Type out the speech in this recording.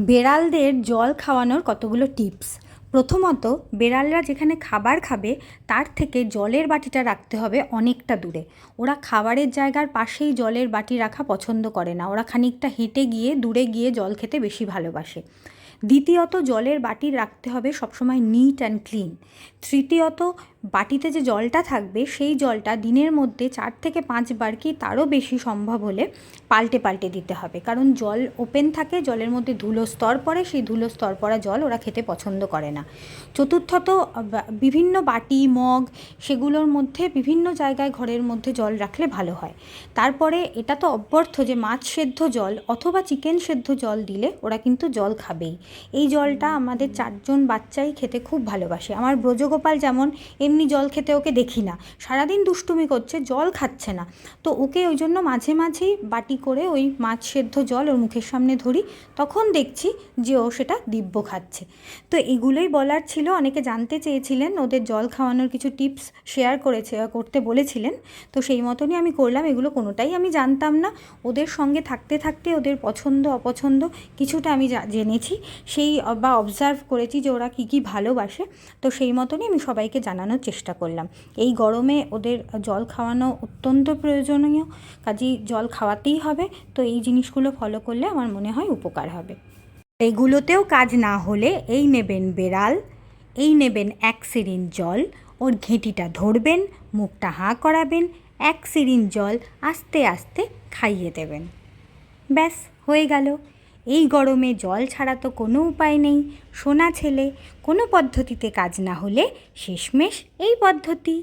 বেড়ালদের জল খাওয়ানোর কতগুলো টিপস? প্রথমত, বেড়ালরা যেখানে খাবার খাবে, তার থেকে জলের বাটিটা রাখতে হবে অনেকটা দূরে। ওরা খাবারের জায়গার পাশেই জলের বাটি রাখা পছন্দ করে না। ওরা খানিকটা হেঁটে গিয়ে, দূরে গিয়ে জল খেতে বেশি ভালোবাসে। দ্বিতীয়ত, জলের বাটি রাখতে হবে সবসময় নিট অ্যান্ড ক্লিন তৃতীয়ত বাটিতে যে জলটা থাকবে, সেই জলটা দিনের মধ্যে চার থেকে পাঁচবার কি তারও বেশি সম্ভব হলে পাল্টে পাল্টে দিতে হবে। কারণ জল ওপেন থাকে, জলের মধ্যে ধুলো স্তর পড়ে, সেই ধুলো স্তর পড়া জল ওরা খেতে পছন্দ করে না। চতুর্থত বিভিন্ন বাটি, মগ, সেগুলোর মধ্যে বিভিন্ন জায়গায় ঘরের মধ্যে জল রাখলে ভালো হয়। তারপরে এটা তো অব্যর্থ যে মাছ সেদ্ধ জল অথবা চিকেন সেদ্ধ জল দিলে ওরা কিন্তু জল খাবেই। এই জলটা আমাদের চারজন বাচ্চাই খেতে খুব ভালোবাসে। আমার ব্রজগোপাল যেমন, এমনি জল খেতে ওকে দেখি না। সারাদিন দুষ্টুমি করছে, জল খাচ্ছে না। তো ওকে ওই জন্য মাঝে মাঝেই বাটি করে ওই মাছ সেদ্ধ জল ওর মুখের সামনে ধরি। তখন দেখছি যে ও সেটা দিব্য খাচ্ছে। তো এগুলোই বলার ছিল, অনেকে জানতে চেয়েছিলেন, ওদের জল খাওয়ানোর কিছু টিপস শেয়ার করেছে, করতে বলেছিলেন। তো সেই মতনই আমি করলাম, এগুলো কোনোটাই আমি জানতাম না। ওদের সঙ্গে থাকতে থাকতে ওদের পছন্দ, অপছন্দ কিছুটা আমি জেনেছি। সেই বা অবজার্ভ করেছি যে ওরা কী কী ভালোবাসে। তো সেই মতনই আমি সবাইকে জানানোর চেষ্টা করলাম। এই গরমে ওদের জল খাওয়ানো অত্যন্ত প্রয়োজনীয়, কাজেই জল খাওয়াতেই হবে। তো এই জিনিসগুলো ফলো করলে আমার মনে হয় উপকার হবে। এগুলোতেও কাজ না হলে এই নেবেন বেড়াল, এই নেবেন এক সিরিন জল, ওর ঘেঁটিটা ধরবেন, মুখটা হাঁ করাবেন, এক সিরিন জল আস্তে আস্তে খাইয়ে দেবেন। ব্যাস, হয়ে গেল। এই গরমে জল ছাড়া তো কোনো উপায় নেই। সোনা ছেলে, কোনো পদ্ধতিতে কাজ না হলে শেষমেশ এই পদ্ধতি।